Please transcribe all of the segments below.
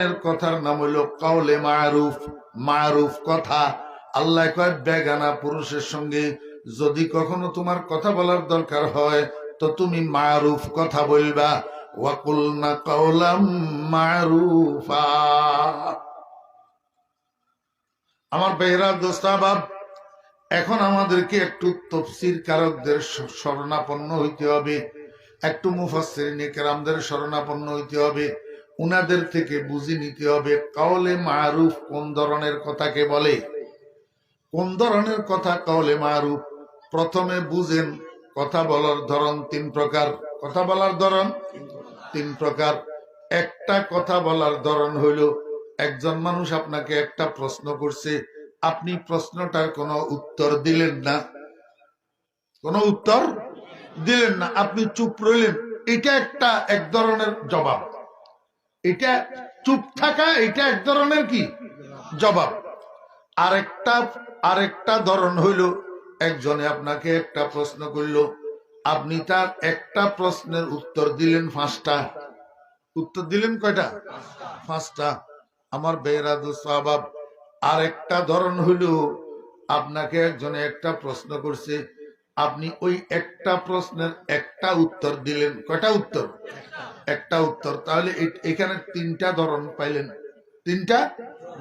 কথার নাম হইল কাউলে মারুফ মারুফ কথা। আল্লাহ কয়, বেগানা পুরুষের সঙ্গে যদি কখনো তোমার কথা বলার দরকার হয়, তো তুমি মারুফ কথা বলবা। ওয়াকুল না কাউলাম মারুফা। আমার বেহরা দোস্তাবাব এখন আমাদেরকে একটু তফসির কারকদের শরণাপন্ন হইতে হবে। একটু মুফাসসিরিন কেরামদের শরণাপন্ন হইতে হবে। উনাদের থেকে বুঝে নিতে হবে কাউলে মারুফ কোন ধরনের কথাকে বলে? কোন ধরনের কথা কাউলে মারুফ? প্রথমে বুঝেন, কথা বলার ধরন তিন প্রকার। কথা বলার ধরন তিন প্রকার। একটা কথা বলার ধরন হইল, একজন মানুষ আপনাকে একটা প্রশ্ন করছে, আপনি প্রশ্নটার কোনো উত্তর দিলেন না। কোনো উত্তর দিলেন না, আপনি চুপ রইলেন। এটা একটা এক ধরনের জবাব। এটা চুপ থাকা, এটা এক ধরনের কি? জবাব। আরেকটা আরেকটা ধরন হইল, একজনে আপনাকে একটা প্রশ্ন করল, আপনি তার একটা প্রশ্নের উত্তর দিলেন পাঁচটা। উত্তর দিলেন কয়টা? পাঁচটা। আমার বেরাদু সাহাব আরেকটা ধরন হইল, আপনাকে একজনে একটা প্রশ্ন করছে, আপনি ওই একটা প্রশ্নের একটা উত্তর দিলেন। কয়টা উত্তর? একটা উত্তর। তাহলে এখানে তিনটা ধরন পাইলেন। তিনটা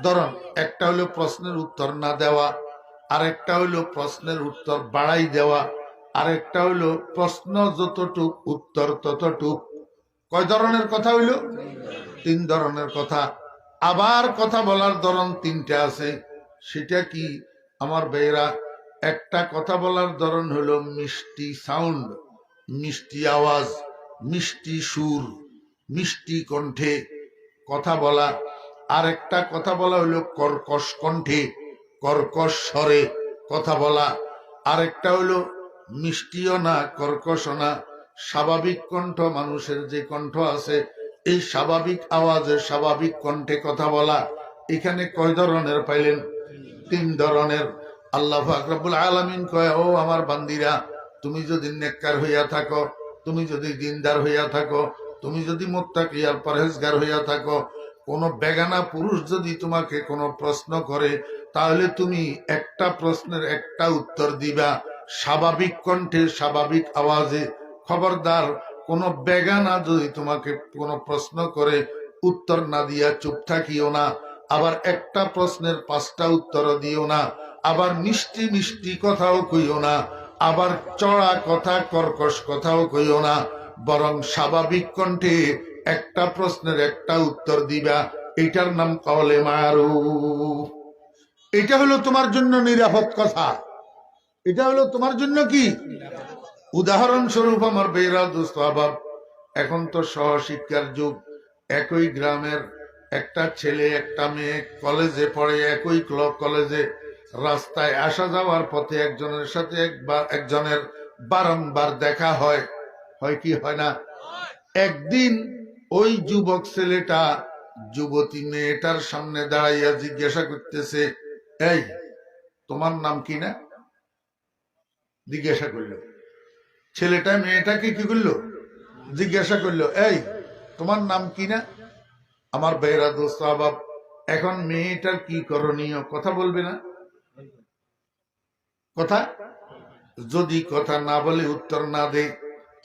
ধরন। একটা হলো প্রশ্নের উত্তর না দেওয়া আর একটা হলো প্রশ্নের উত্তর বাড়াই দেওয়া আর একটা হলো প্রশ্ন যতটুক, উত্তর ততটুক। কয় ধরনের কথা হইল? তিন ধরনের কথা। আবার কথা বলার ধরন তিনটা আছে। সেটা কি? আমার বেয়েরা একটা কথা বলার ধরন হলো মিষ্টি সাউন্ড মিষ্টি আওয়াজ। মিষ্টি সুর, মিষ্টি কণ্ঠে কথা বলা। আর একটা কথা বলা হলো কর্কশ কণ্ঠে, কর্কশ স্বরে কথা বলা। আর একটা হলো মিষ্টিও না কর্কশ না। স্বাভাবিক কণ্ঠ মানুষের যে কণ্ঠ আছে, এই স্বাভাবিক আওয়াজে স্বাভাবিক কণ্ঠে কথা বলা। এখানে কয় ধরনের পাইলেন? তিন ধরনের। আল্লাহ আকরাবুল আলমিন কয়, ও আমার বান্দিরা, তুমি যদি নেককার হইয়া থাকো তুমি যদি দিনদার হইয়া থাকো, তুমি যদি মোত্তাকি আর পরহেজগার হইয়া থাকো, কোন বেগানা পুরুষ যদি তোমাকে কোনো প্রশ্ন করে, তাহলে তুমি একটা প্রশ্নের একটা উত্তর দিবা। স্বাভাবিক কণ্ঠে স্বাভাবিক আওয়াজে। খবরদার, কোন বেগানা যদি তোমাকে কোনো প্রশ্ন করে, উত্তর না দিয়া চুপ থাকিও না। আবার একটা প্রশ্নের পাঁচটা উত্তর দিও না। আবার মিষ্টি মিষ্টি কথাও কইও না। আবার চড়া কথা, কর্কশ কথাও কইও না, বরং স্বাভাবিক কণ্ঠে একটা প্রশ্নের একটা উত্তর দিবা, এটার নাম কলে মারু এটা হলো তোমার জন্য নিরাপদ কথা। এটা হলো তোমার জন্য কি? উদাহরণস্বরূপ আমার বেরা দুস্তাবাব এখন তো সহশিক্ষার যুগ, একই গ্রামের একটা ছেলে, একটা মেয়ে, কলেজে পড়ে, একই ক্লব, কলেজে রাস্তায় আসা যাওয়ার পথে একজনের সাথে একবার, একজনের বারংবার দেখা হয়। হয় কি হয় না? একদিন ওই যুবক ছেলেটা, যুবতী মেয়েটার সামনে দাঁড়াইয়া জিজ্ঞাসা করতেছে, এই, তোমার নাম কি না? জিজ্ঞাসা করল। ছেলেটা মেয়েটাকে কি করল? জিজ্ঞাসা করল, এই, তোমার নাম কি না? আমার বেহরা দোস্ত আবাব এখন মেয়েটার কি করণীয়, কথা বলবে না? কথা? যদি কথা না বলে উত্তর না দে,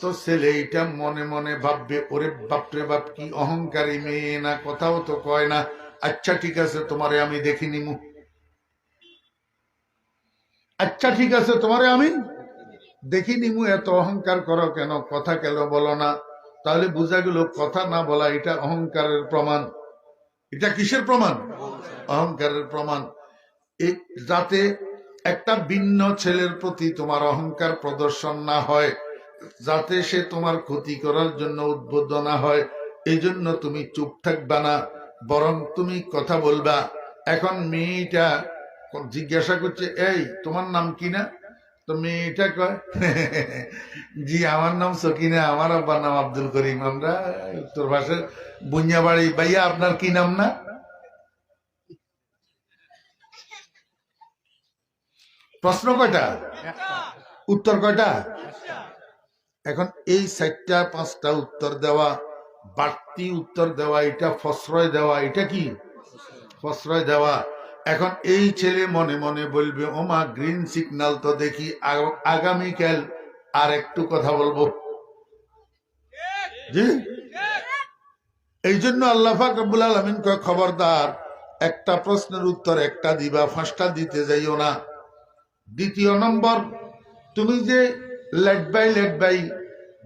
তো ছেলে এইটা মনে মনে ভাববে, ওরে বাপরে বাপ, কি অহংকারী মেয়ে না, কথাও তো কয় না। আচ্ছা ঠিক আছে, তোমারে আমি দেখি নিমু। আচ্ছা ঠিক আছে, তোমারে আমি দেখি নিমু, এত অহংকার করো কেন? কথা কেন বলো না? তাহলে বোঝা গেল, কথা না বলা এটা অহংকারের প্রমাণ। এটা কিসের প্রমাণ? অহংকারের প্রমাণ। যাতে একটা ভিন্ন ছেলের প্রতি তোমার অহংকার প্রদর্শন না হয়, যাতে সে তোমার ক্ষতি করার জন্য উদ্বুদ্ধ না হয়। এই জন্য তুমি চুপ থাকবা না, বরং তুমি কথা বলবা। এখন মেয়েটা জিজ্ঞাসা করছে, এই, তোমার নাম কি না? তো মেয়েটা কয়, জি, আমার নাম সকিনা, আমার আব্বার নাম আব্দুল করিম। আমরা উত্তর ভাষার বুঞ্জাবাড়ি। ভাইয়া, আপনার কি নাম না? প্রশ্ন কয়টা? উত্তর কয়টা? এখন এই চারটা, পাঁচটা উত্তর দেওয়া, বাড়তি উত্তর দেওয়া, এটা প্রশ্রয় দেওয়া, এটা কি? প্রশ্রয় দেওয়া। এখন এই ছেলে মনে মনে বলবে, ওমা গ্রিন সিগন্যাল তো দেখি, আগ- আগামীকাল আর একটু কথা বলব। জি? এই জন্য আল্লাহ ফাকবুল আলমিন খবরদার, একটা প্রশ্নের উত্তর একটা দিবা ফাঁসটা দিতে যাইও না। দ্বিতীয় নম্বর, তুমি যে লেট বাই লেট বাই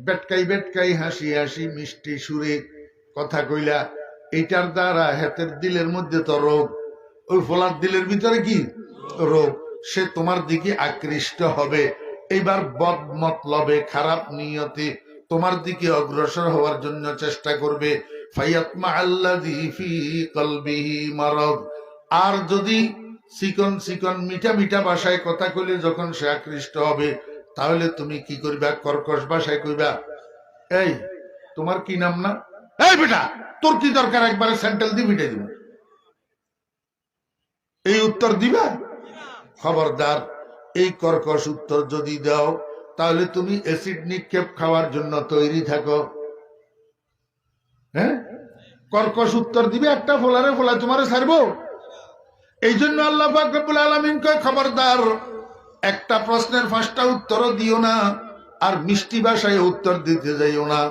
বেটকাই বেটকাই হাসি হাসি মিষ্টি সুরে কথা কইলা এইটার দ্বারা হাতের দিলের মধ্যে তো রোগ। ওই ফোলার দিলের ভিতরে কি? রোগ। সে তোমার দিকে আকৃষ্ট হবে। এইবার বদ মতলবে, খারাপ নিয়তে তোমার দিকে অগ্রসর হওয়ার জন্য চেষ্টা করবে। ফাইয়াতমা মারাদ। আর যদি চিকন চিকন, মিঠা মিঠা ভাষায় কথা কইলে যখন সে আকৃষ্ট হবে, তাহলে তুমি কি করবা? কর্কশ ভাষায় কইবা, এই, তোমার কি নাম না? এই বেটা, তোর কি দরকার? একবারে স্যান্ডেল দিয়ে পিটাই দিব। এই উত্তর দিবা? খবরদার, এই কর্কশ উত্তর যদি দাও, তাহলে তুমি অ্যাসিড নিক্ষেপ খাওয়ার জন্য তৈরি থাকো। হ্যাঁ? কর্কশ উত্তর দিবে, একটা ফোলারে ফোলা তোমারে ছাড়বো। এই জন্য আল্লাহ ফাকরুল আলমিন কয়, খবরদার, একটা প্রশ্নের পাঁচটা উত্তরও দিও না, আর মিষ্টি ভাষায় উত্তর দিতে যাইও না,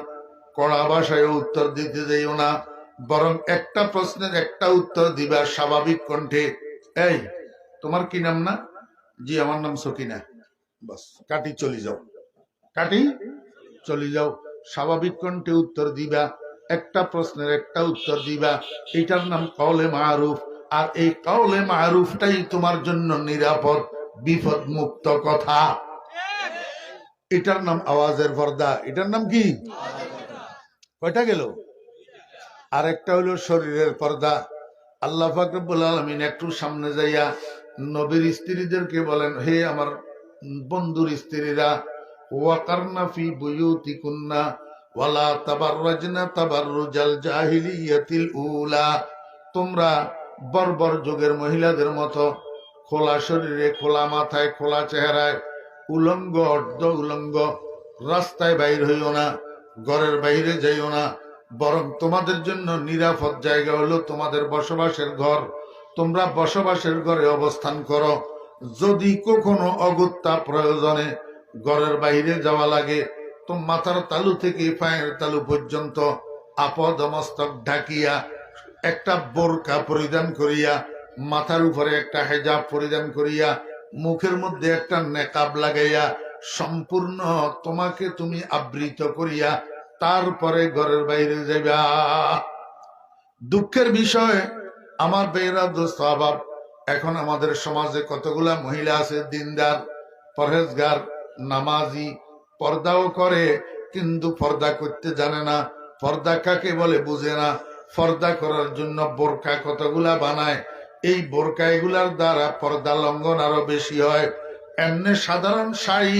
কড়া ভাষায় উত্তর দিতে যাইও না, বরং একটা প্রশ্নের একটা উত্তর দিবা স্বাভাবিক কণ্ঠে। এই, তোমার কি নাম না? জি, আমার নাম সকিনা। বাস, কাটি চলে যাও। কাটি চলে যাও। স্বাভাবিক কণ্ঠে উত্তর দিবা, একটা প্রশ্নের একটা উত্তর দিবা। এটার নাম কলে মারুফ। আর এই কাউলে মারুফটাই তোমার জন্য নিরাপদ বিপদ মুক্ত কথা। এটার নাম আওয়াজের পর্দা। এটার নাম কি? কয়টা গেল? আর একটা হলো শরীরের পর্দা। আল্লাহ ফাকরুল আলমিন একটু সামনে যাইয়া নবীর স্ত্রীদেরকে বলেন, হে আমার বন্ধুর স্ত্রীরা ওয়াকারনা উলা। তোমরা বর্বর যুগের মহিলাদের মতো। খোলা শরীরে, খোলা মাথায়, খোলা চেহারায়। উলঙ্গ, অর্ধ উলঙ্গ। রাস্তায় বাইর হইও না, ঘরের বাইরে যাইও না। বরং তোমাদের জন্য নিরাপদ জায়গা হলো তোমাদের বসবাসের ঘর। তোমরা বসবাসের ঘরে অবস্থান করো। যদি কখনো অগত্যা প্রয়োজনে ঘরের বাইরে যাওয়া লাগে, তো মাথার তালু থেকে পায়ের তালু পর্যন্ত আপদ মস্তক ঢাকিয়া একটা বোরকা পরিধান করিয়া, মাথার উপরে একটা হেজাব পরিধান করিয়া, মুখের মধ্যে একটা নেকাব লাগাইয়া, সম্পূর্ণ তোমাকে তুমি আবৃত করিয়া, তারপরে ঘরের বাইরে যাবা দুঃখের বিষয়, আমার বেয়েরা দোস্ত অভাব এখন আমাদের সমাজে কতগুলা মহিলা আছে, দিনদার, পরহেজগার, নামাজি, পর্দাও করে, কিন্তু পর্দা করতে জানে না, পর্দা কাকে বলে বুঝে না। পর্দা করার জন্য বোরকা কতগুলা বানায়? এই বোরকা এগুলার দ্বারা পর্দা লঙ্ঘন আরও বেশি হয়। এমনি সাধারণ শাড়ি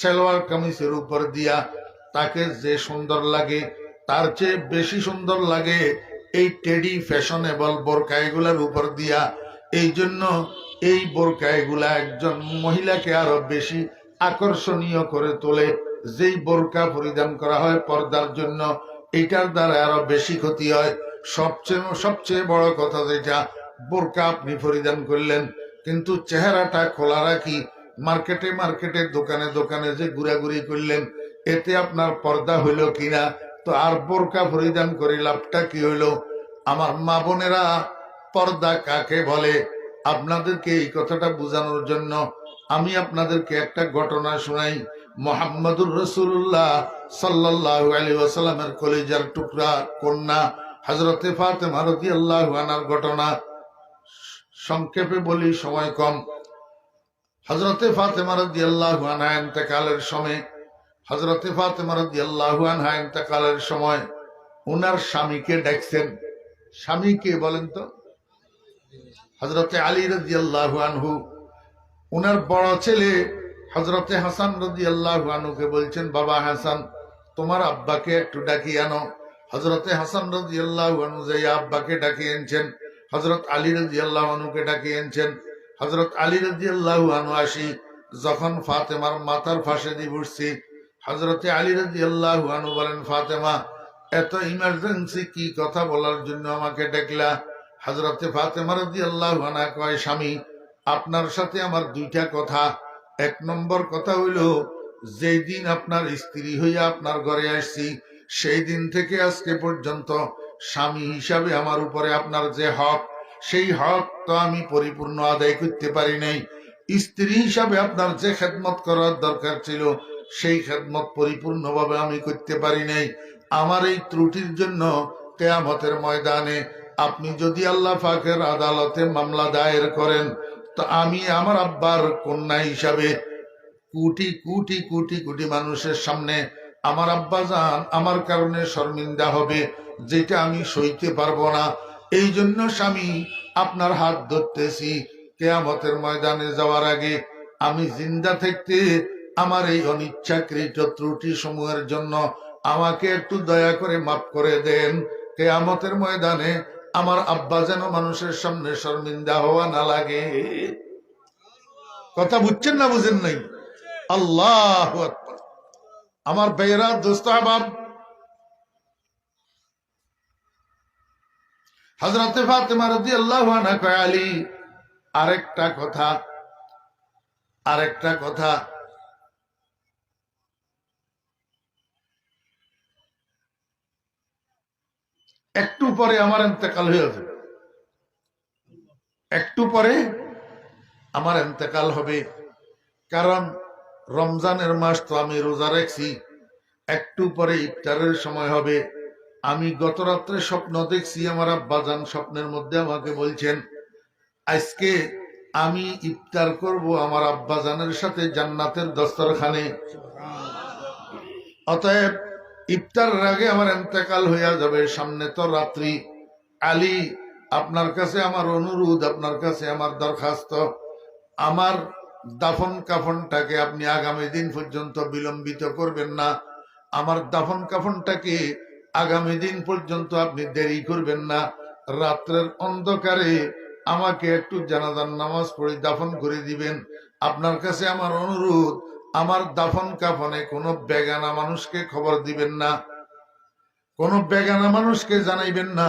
সালোয়ার কামিজের উপর দিয়া তাকে যে সুন্দর লাগে, তার চেয়ে বেশি সুন্দর লাগে এই টেডি ফ্যাশনেবল বোরকা এগুলার উপর দিয়া। এই জন্য এই বোরকা এগুলা একজন মহিলাকে আরও বেশি আকর্ষণীয় করে তোলে। যেই বোরকা পরিধান করা হয় পর্দার জন্য এটার দ্বারা আরও বেশি ক্ষতি হয়। সবচেয়ে সবচেয়ে বড় কথা যেটা, বোরকা আপনি পরিধান করলেন, কিন্তু চেহারাটা খোলা রাখি, মার্কেটে মার্কেটে, দোকানে দোকানে যে ঘুরাঘুরি করলেন, এতে আপনার পর্দা হইল কিনা, তো আর বোরকা পরিধান করে লাভটা কি হইল? আমার মা বোনেরা পর্দা কাকে বলে? আপনাদেরকে এই কথাটা বোঝানোর জন্য আমি আপনাদেরকে একটা ঘটনা শোনাই। মোহাম্মদুর রসুল্লাহ সাল্লাহ আলী ওয়াসাল্লামের কলেজার টুকরা, কন্যা হজরতে ফাতেমা রতি আল্লাহ আনার ঘটনা। সংক্ষেপে বলি, সময় কম। হজরতে ফাতেমা রদি আল্লাহ আনহা এতেকালের সময় হজরতে ফাতেমা রদি আল্লাহ আনহা এতেকালের সময় উনার স্বামীকে ডাকছেন স্বামীকে বলেন তো? হজরতে আলী রদি আল্লাহ আনহু। উনার বড় ছেলে হজরতে হাসান রদি আল্লাহ আনুকে বলছেন, বাবা হাসান, তোমার আব্বাকে একটু ডাকি আনো। হজরতে হাসান রদি আল্লাহ আনু যাই আব্বাকে ডাকি এনেছেন হজরত আলী রদি আল্লাহ আনুকে ডাকি এনেছেন। হজরত আলী রদি আল্লাহ আনু আসি, যখন ফাতেমার মাথার ফাঁসে দিয়ে বসছি হজরতে আলী রদি আল্লাহ আনু বলেন, ফাতেমা, এত ইমার্জেন্সি কি কথা বলার জন্য আমাকে ডেকলা? হাজরতে ফাতেমা রাজি আল্লাহ কয়, স্বামী, আপনার সাথে আমার দুইটা কথা। এক নম্বর কথা হইল যেই দিন আপনার স্ত্রী হইয়া আপনার ঘরে আসছি, সেই দিন থেকে আজকে পর্যন্ত স্বামী হিসাবে আমার উপরে আপনার যে হক, সেই হক তো আমি পরিপূর্ণ আদায় করতে পারি নাই। স্ত্রী হিসাবে আপনার যে খেদমত করার দরকার ছিল, সেই খেদমত পরিপূর্ণভাবে আমি করতে পারি নাই। আমার এই ত্রুটির জন্য কেয়ামতের ময়দানে আপনি যদি আল্লাহ ফাকের আদালতে মামলা দায়ের করেন তো আমি আমার আব্বার কন্যা হিসাবে কোটি কোটি কোটি কোটি মানুষের সামনে আমার আব্বা যান, আমার কারণে শর্মিন্দা হবে, যেটা আমি সইতে পারব না। এই জন্য স্বামী, আপনার হাত ধরতেছি। কেয়ামতের ময়দানে যাওয়ার আগে আমি জিন্দা থাকতে আমার এই অনিচ্ছাকৃত ত্রুটি সমূহের জন্য আমাকে একটু দয়া করে মাফ করে দেন। কেয়ামতের ময়দানে আমার আব্বা যেন মানুষের সামনে শর্মিন্দা হওয়া না লাগে। কথা বুঝছেন না বুঝেন নাই? আল্লাহ আমার বেয়েরা দোস্ত আহবাব হজরতে ফাতেমা রাদি আল্লাহ আলী, আরেকটা কথা আরেকটা কথা। একটু পরে আমার এতেকাল হয়ে যাবে। একটু পরে আমার এতেকাল হবে। কারণ রমজানের মাস তো আমি রোজা রাখছি। একটু পরে ইফতারের সময় হবে। আমি গত রাত্রে স্বপ্ন দেখছি, আমার আব্বাজান স্বপ্নের মধ্যে আমাকে বলছেন, আজকে আমি ইফতার করব আমার আব্বাজানের সাথে জান্নাতের দস্তরখানে। অতএব ইফতারের আগে আমার এন্তেকাল হইয়া যাবে, সামনে তো রাত্রি। আলী, আপনার কাছে আমার অনুরোধ, আপনার কাছে আমার দরখাস্ত। আমার দাফন কাফনটাকে আপনি আগামী দিন পর্যন্ত বিলম্বিত করবেন না। আমার দাফন কাফনটাকে আগামী দিন পর্যন্ত আপনি দেরি করবেন না। রাত্রের অন্ধকারে আমাকে একটু জানাজার নামাজ পড়ে দাফন করে দিবেন। আপনার কাছে আমার অনুরোধ আমার দাফন কাফনে কোনো বেগানা মানুষকে খবর দিবেন না। কোনো বেগানা মানুষকে জানাইবেন না।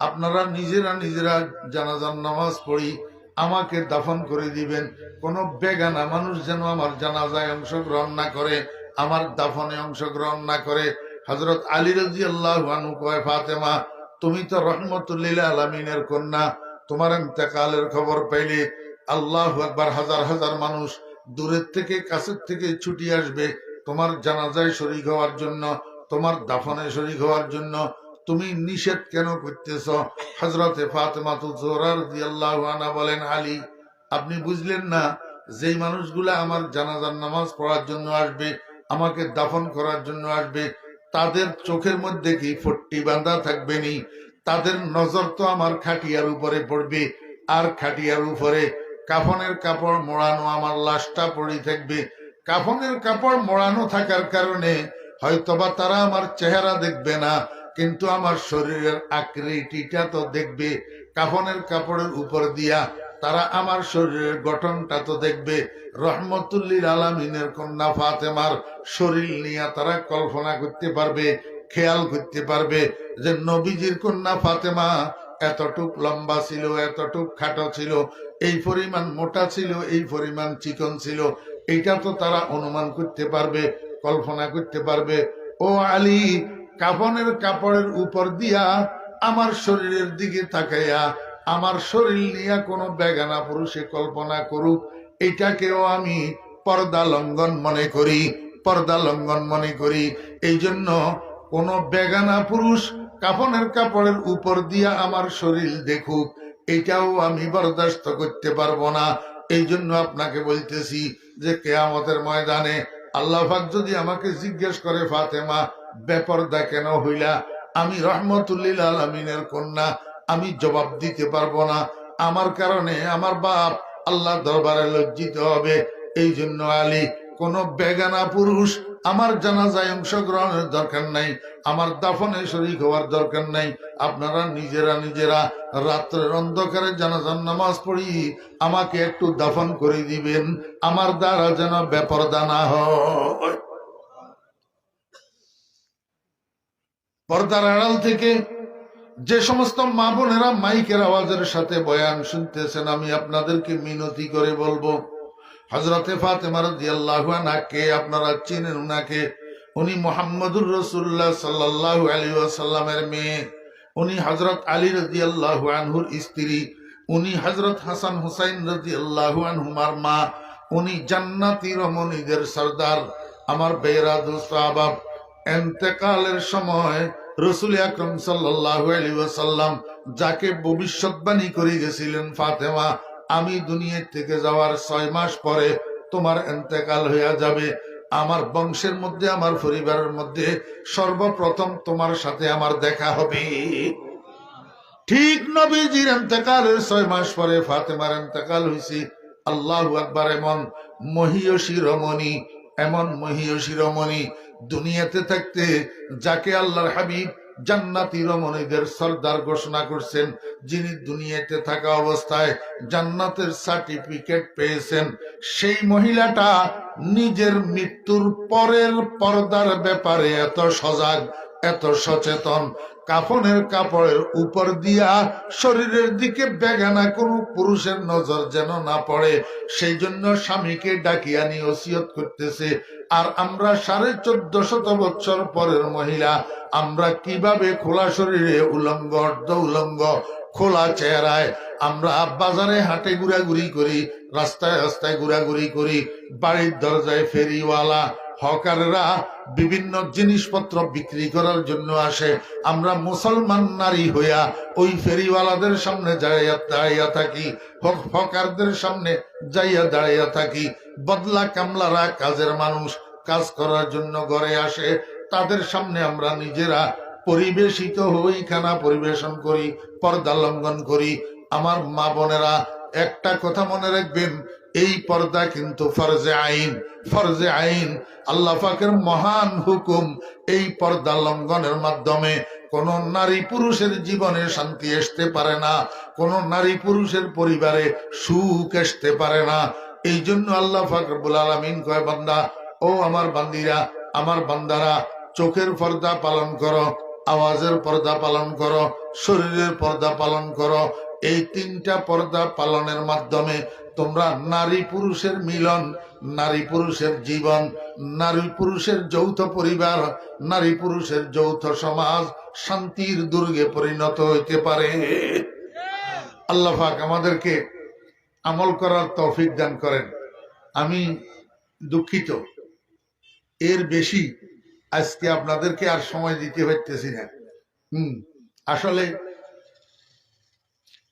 আপনারা নিজেরা নিজেরা জানাজান নামাজ পড়ি, আমাকে দাফন করে দিবেন। কোন বেগানা মানুষ যেন আমার জানাজায় অংশগ্রহণ না করে, আমার দাফনে অংশগ্রহণ না করে। হজরত আলী রাজি আল্লাহ কয়, ফাতেমা, তুমি তো রহমতুল্লিল আলমিনের কন্যা। তোমার ইন্তেকালের খবর পাইলে আল্লাহ একবার হাজার হাজার মানুষ দূরের থেকে, কাছের থেকে ছুটি আসবে। তোমার জানাজায় শরিক হওয়ার জন্য, তোমার দাফনে শরিক হওয়ার জন্য তুমি নিষেধ কেন করতেছ? হজরতে বলেন, আলী, আপনি বুঝলেন না, যেই মানুষগুলা আমার জানাজার নামাজ পড়ার জন্য আসবে, আমাকে দাফন করার জন্য আসবে, তাদের চোখের মধ্যে কি ফট্টি বাঁধা থাকবে নি? তাদের নজর তো আমার খাটিয়ার উপরে পড়বে, আর খাটিয়ার উপরে কাফনের কাপড় মোড়ানো আমার লাশটা পড়ে থাকবে। কাফনের কাপড় মোড়ানো থাকার কারণে হয়তোবা তারা আমার চেহারা দেখবে না, কিন্তু আমার শরীরের আকৃতিটা তো দেখবে। কাফনের কাপড়ের উপর দিয়া তারা আমার শরীরের গঠনটা তো দেখবে। রহমতুল্লিল আলমিনের কন্যা ফাতেমার শরীর নিয়ে তারা কল্পনা করতে পারবে, খেয়াল করতে পারবে যে নবীজির কন্যা ফাতেমা এতটুক লম্বা ছিল, এতটুক খাটো ছিল এই পরিমাণ মোটা ছিল, এই পরিমাণ চিকন ছিল। এইটা তো তারা অনুমান করতে পারবে, কল্পনা করতে পারবে। ও আলী, কাফনের কাপড়ের উপর দিয়া আমার শরীরের দিকে তাকাইয়া, আমার শরীর নিয়ে কোনো বেগানা পুরুষে কল্পনা করুক। এটাকেও আমি পর্দা লঙ্ঘন মনে করি, পর্দা লঙ্ঘন মনে করি। এই জন্য কোনো বেগানা পুরুষ কাফনের কাপড়ের উপর দিয়া আমার শরীর দেখুক। এটাও আমি বরদাস্ত করতে পারব না। এই জন্য আপনাকে বলতেছি যে কেয়ামতের ময়দানে আল্লাহাক যদি আমাকে জিজ্ঞেস করে, ফাতেমা বেপরদা কেন হইলা? আমি রহমতুল্লিল আলমিনের কন্যা, আমি জবাব দিতে পারব না। আমার কারণে আমার বাপ আল্লাহ দরবারে লজ্জিত হবে। এই জন্য আলী, কোন বেগানা পুরুষ আমার জানাজায় অংশগ্রহণের দরকার নাই। আমার দাফনে শরিক হওয়ার দরকার নাই। আপনারা নিজেরা নিজেরা রাত্রের অন্ধকারে জানাজার নামাজ পড়ি, আমাকে একটু দাফন করে দিবেন। আমার দ্বারা যেন বেপরদা না হয়। পর্দার আড়াল থেকে যে সমস্ত মা বোনেরা মাইকের আওয়াজের সাথে বয়ান শুনতেছেন, আমি আপনাদেরকে মিনতি করে বলব। হজরতে ফাতেমা রাদিয়াল্লাহু আনহা কে আপনারা চিনেন উনাকে? উনি মোহাম্মদুর রসুল্লাহ সাল্লাল্লাহু আলাইহি ওয়াসাল্লামের মেয়ে, উনি হজরত আলী রাদিয়াল্লাহু আনহুর স্ত্রী, উনি হজরত হাসান হুসাইন রাদিয়াল্লাহু আনহুমার মা, উনি জান্নাতি রমণীদের সর্দার। আমার বেরা দুস্তাবাব এন্তেকালের সময় রসুল আকরম সাল্লাল্লাহু আলাইহি ওয়াসাল্লাম যাকে ভবিষ্যৎবাণী করে গেছিলেন ফাতেমা, আমি দুনিয়া থেকে যাওয়ার ছয় মাস পরে তোমার এন্তেকাল হইয়া যাবে। আমার বংশের মধ্যে, আমার পরিবারের মধ্যে সর্বপ্রথম তোমার সাথে আমার দেখা হবে। ঠিক নবীজির এতেকালের ছয় মাস পরে ফাতেমার এতেকাল হয়েছে আল্লাহ আকবার এমন মহিয়সী রমণী, এমন মহিয়সী রমণী দুনিয়াতে থাকতে যাকে আল্লাহর হাবিব জান্নাতি রমণীদের সর্দার ঘোষণা করছেন, যিনি দুনিয়াতে থাকা অবস্থায় জান্নাতের সার্টিফিকেট পেয়েছেন। সেই মহিলাটা নিজের মৃত্যুর পরের পর্দার ব্যাপারে এত সজাগ, এত সচেতন কাফনের কাপড়ের উপর দিয়া শরীরের দিকে বেগানা কোনো পুরুষের নজর যেন না পড়ে। সেই জন্য স্বামীকে ডাকিয়া নিয়ে ওসিয়ত করতেছে, আর আমরা সাড়ে চোদ্দ শত বছর পরের মহিলা, আমরা কীভাবে খোলা শরীরে উলঙ্গ, অর্ধ উলঙ্গ, খোলা চেহারায়, আমরা বাজারে হাটে ঘুরাঘুরি করি, রাস্তায় রাস্তায় ঘুরাঘুরি করি, বাড়ির দরজায় ফেরিওয়ালা হকাররা বিভিন্ন জিনিসপত্র বিক্রি করার জন্য আসে। আমরা মুসলমান নারী হইয়া ওই ফেরিওয়ালাদের সামনে দাঁড়াইয়া দাঁড়াইয়া থাকি, হক- হকারদের সামনে যাইয়া দাঁড়াইয়া থাকি। বদলা কামলারা কাজের মানুষ কাজ করার জন্য ঘরে আসে। তাদের সামনে আমরা নিজেরা পরিবেশিত হই, খানা পরিবেশন করি, পর্দা লঙ্ঘন করি। আমার মা বোনেরা, একটা কথা মনে রাখবেন এই পর্দা কিন্তু ফরজে আইন ফরজে আইন। আল্লাহ পাকের মহান হুকুম এই পর্দা লঙ্ঘনের মাধ্যমে কোন নারী পুরুষের জীবনে শান্তি আসতে পারে না, কোন নারী পুরুষের পরিবারে সুখ আসতে পারে না। এই জন্য আল্লাহ ফাকরবুল আলমিন কয়, বান্দা, ও আমার বান্দিরা, আমার বান্দারা, চোখের পর্দা পালন করো, আওয়াজের পর্দা পালন করো, শরীরের পর্দা পালন করো। এই তিনটা পর্দা পালনের মাধ্যমে তোমরা নারী পুরুষের মিলন, নারী পুরুষের জীবন, নারী পুরুষের যৌথ পরিবার, নারী পুরুষের যৌথ সমাজ শান্তির দুর্গে পরিণত হইতে পারে। আল্লাহ আমাদেরকে আমল করার তৌফিক দান করেন। আমি দুঃখিত। এর বেশি আজকে আপনাদেরকে আর সময় দিতে পারতেছি না। হুম, আসলে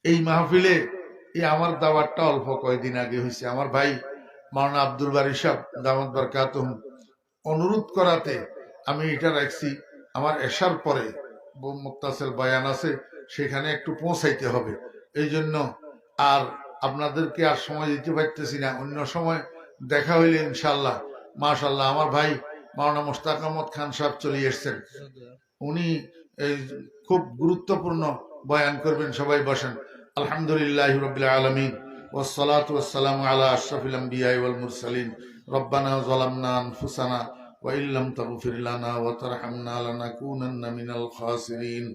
এই মাহফিলে এই আমার দাওয়াতটা অল্প কয়েকদিন আগে হয়েছে। আমার ভাই মাওলানা আব্দুল বারি সাহ দামদ বরকাতুম অনুরোধ করাতে আমি এটা রাখছি। আমার এসার পরে মুক্তাসের বয়ান আছে, সেখানে একটু পৌঁছাইতে হবে। এই জন্য আর আপনাদেরকে আর সময় দিতে পারতেছি না। অন্য সময় দেখা হইলে ইনশাল্লাহ মাশাল্লাহ আমার ভাই মাওলানা মোস্তাক আহমদ খান সাহেব চলে এসছেন। উনি খুব গুরুত্বপূর্ণ বয়ান করবেন, সবাই বসেন। আলহামদুলিল্লাহ রবিল আলমিন والصلاة والسلام على أشرف الأنبياء والمرسلين ربنا ظلمنا أنفسنا وإن لم تغفر لنا وترحمنا لنكونن من الخاسرين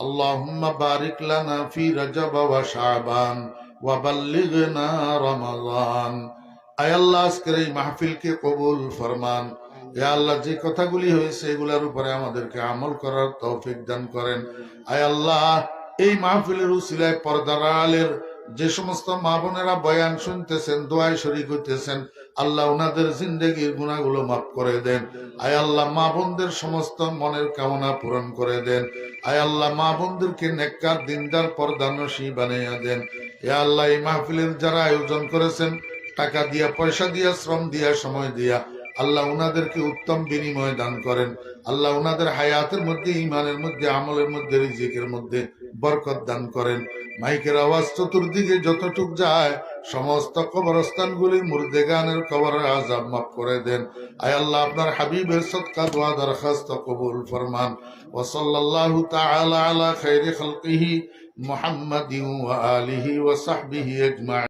اللهم بارك لنا في رجب وشعبان وبلغنا رمضان আয় আল্লাহ আজকের এই মাহফিলকে কবুল ফরমান ইয়া আল্লাহ যে কথাগুলি হয়েছে এগুলোর উপরে আমাদেরকে আমল করার তৌফিক দান করেন আয় আল্লাহ এই মাহফিলের উসিলায় পর্দার আলের যে সমস্ত মা বোনেরা বয়ান শুনতেছেন, দোয়ায় শরিক হইতেছেন, আল্লাহ ওনাদের জিন্দগির গুণাগুলো মাফ করে দেন। আয় আল্লাহ মা বোনদের সমস্ত মনের কামনা পূরণ করে দেন। আয় আল্লাহ মা বোনদেরকে নেককার দিনদার পর্দানসী বানাইয়া দেন। এ আল্লাহ এই মাহফিলের যারা আয়োজন করেছেন, টাকা দিয়া, পয়সা দিয়া, শ্রম দিয়া, সময় দিয়া, আল্লাহ উনাদেরকে উত্তম বিনিময় দান করেন। আল্লাহ উনাদের হায়াতের মধ্যে ইমানের মধ্যে, আমলের মধ্যে, রিজিকের মধ্যে বরকত দান করেন। মাইকের আওয়াজ চতুর্দিকে যতটুক যায়, সমস্ত কবরস্থানগুলির মুর্দে গানের কবরের আজাব মাফ করে দেন। আয় আল্লাহ, আপনার হাবিবের সৎকা দোয়া দরখাস্ত কবুল ফরমান। ওসল্লাল্লাহু তালা আলা খাইরি খালকিহি মোহাম্মদ আলিহি ও সাহবিহি আজমাইন।